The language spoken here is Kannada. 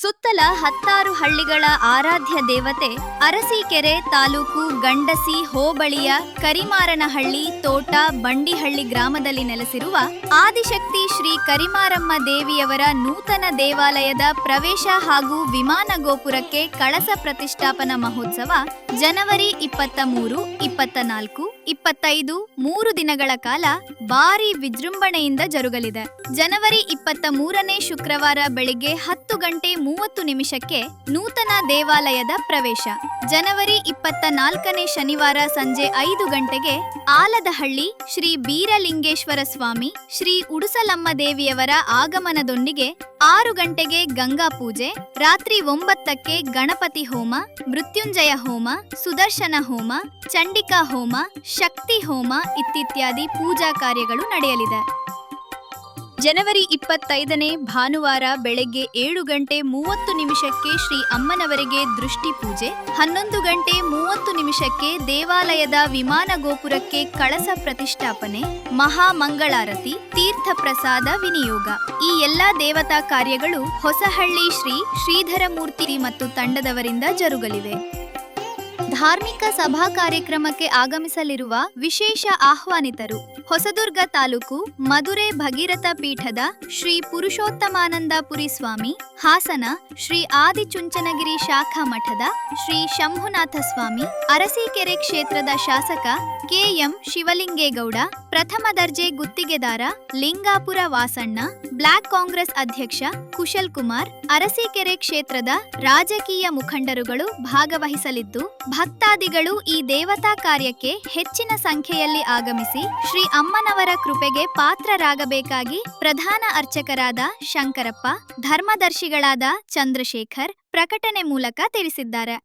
ಸುತ್ತಲ ಹತ್ತಾರು ಹಳ್ಳಿಗಳ ಆರಾಧ್ಯ ದೇವತೆ, ಅರಸೀಕೆರೆ ತಾಲೂಕು ಗಂಡಸಿ ಹೋಬಳಿಯ ಕರಿಮಾರನಹಳ್ಳಿ ತೋಟ ಬಂಡಿಹಳ್ಳಿ ಗ್ರಾಮದಲ್ಲಿ ನೆಲೆಸಿರುವ ಆದಿಶಕ್ತಿ ಶ್ರೀ ಕರಿಮಾರಮ್ಮ ದೇವಿಯವರ ನೂತನ ದೇವಾಲಯದ ಪ್ರವೇಶ ಹಾಗೂ ವಿಮಾನ ಗೋಪುರಕ್ಕೆ ಕಳಸ ಪ್ರತಿಷ್ಠಾಪನಾ ಮಹೋತ್ಸವ ಜನವರಿ ಇಪ್ಪತ್ತ ಮೂರು, ಇಪ್ಪತ್ತ ನಾಲ್ಕು, ಇಪ್ಪತ್ತೈದು, ಮೂರು ದಿನಗಳ ಕಾಲ ಭಾರಿ ವಿಜೃಂಭಣೆಯಿಂದ ಜರುಗಲಿದೆ. ಜನವರಿ ಇಪ್ಪತ್ತ ಮೂರನೇ ಶುಕ್ರವಾರ ಬೆಳಿಗ್ಗೆ ಹತ್ತು ಗಂಟೆ ಮೂವತ್ತು ನಿಮಿಷಕ್ಕೆ ನೂತನ ದೇವಾಲಯದ ಪ್ರವೇಶ. ಜನವರಿ ಇಪ್ಪತ್ತ ನಾಲ್ಕನೇ ಶನಿವಾರ ಸಂಜೆ ಐದು ಗಂಟೆಗೆ ಆಲದಹಳ್ಳಿ ಶ್ರೀ ಬೀರಲಿಂಗೇಶ್ವರ ಸ್ವಾಮಿ, ಶ್ರೀ ಉಡುಸಲಮ್ಮ ದೇವಿಯವರ ಆಗಮನದೊಂದಿಗೆ ಆರು ಗಂಟೆಗೆ ಗಂಗಾ ಪೂಜೆ, ರಾತ್ರಿ ಒಂಬತ್ತಕ್ಕೆ ಗಣಪತಿ ಹೋಮ, ಮೃತ್ಯುಂಜಯ ಹೋಮ, ಸುದರ್ಶನ ಹೋಮ, ಚಂಡಿಕಾ ಹೋಮ, ಶಕ್ತಿ ಹೋಮ ಇತ್ಯಾದಿ ಪೂಜಾ ಕಾರ್ಯಗಳು ನಡೆಯಲಿದೆ. ಜನವರಿ ಇಪ್ಪತ್ತೈದನೇ ಭಾನುವಾರ ಬೆಳಗ್ಗೆ ಏಳು ಗಂಟೆ ಮೂವತ್ತು ನಿಮಿಷಕ್ಕೆ ಶ್ರೀ ಅಮ್ಮನವರಿಗೆ ದೃಷ್ಟಿ ಪೂಜೆ, ಹನ್ನೊಂದು ಗಂಟೆ ಮೂವತ್ತು ನಿಮಿಷಕ್ಕೆ ದೇವಾಲಯದ ವಿಮಾನ ಗೋಪುರಕ್ಕೆ ಕಳಸ ಪ್ರತಿಷ್ಠಾಪನೆ ಮಹಾಮಂಗಳಾರತಿ ತೀರ್ಥ ಪ್ರಸಾದ ವಿನಿಯೋಗ. ಈ ಎಲ್ಲಾ ದೇವತಾ ಕಾರ್ಯಗಳು ಹೊಸಹಳ್ಳಿ ಶ್ರೀ ಶ್ರೀಧರಮೂರ್ತಿ ಮತ್ತು ತಂಡದವರಿಂದ ಜರುಗಲಿವೆ. ಧಾರ್ಮಿಕ ಸಭಾ ಕಾರ್ಯಕ್ರಮಕ್ಕೆ ಆಗಮಿಸಲಿರುವ ವಿಶೇಷ ಆಹ್ವಾನಿತರು ಹೊಸದುರ್ಗ ತಾಲೂಕು ಮಧುರೆ ಭಗೀರಥ ಪೀಠದ ಶ್ರೀ ಪುರುಷೋತ್ತಮಾನಂದಪುರಿ ಸ್ವಾಮಿ, ಹಾಸನ ಶ್ರೀ ಆದಿಚುಂಚನಗಿರಿ ಶಾಖಾ ಮಠದ ಶ್ರೀ ಶಂಭುನಾಥ ಸ್ವಾಮಿ, ಅರಸೀಕೆರೆ ಕ್ಷೇತ್ರದ ಶಾಸಕ ಕೆಎಂ ಶಿವಲಿಂಗೇಗೌಡ, ಪ್ರಥಮ ದರ್ಜೆ ಗುತ್ತಿಗೆದಾರ ಲಿಂಗಾಪುರ ವಾಸಣ್ಣ, ಬ್ಲಾಕ್ ಕಾಂಗ್ರೆಸ್ ಅಧ್ಯಕ್ಷ ಕುಶಲ್ ಕುಮಾರ್ ಅರಸೀಕೆರೆ ಕ್ಷೇತ್ರದ ರಾಜಕೀಯ ಮುಖಂಡರುಗಳು ಭಾಗವಹಿಸಲಿದ್ದು ಭಕ್ತಾದಿಗಳು ಈ ದೇವತಾ ಕಾರ್ಯಕ್ಕೆ ಹೆಚ್ಚಿನ ಸಂಖ್ಯೆಯಲ್ಲಿ ಆಗಮಿಸಿ ಶ್ರೀ ಅಮ್ಮನವರ ಕೃಪೆಗೆ ಪಾತ್ರರಾಗಬೇಕಾಗಿ ಪ್ರಧಾನ ಅರ್ಚಕರಾದ ಶಂಕರಪ್ಪ, ಧರ್ಮದರ್ಶಿಗಳಾದ ಚಂದ್ರಶೇಖರ್ ಪ್ರಕಟಣೆ ಮೂಲಕ ತಿಳಿಸಿದ್ದಾರೆ.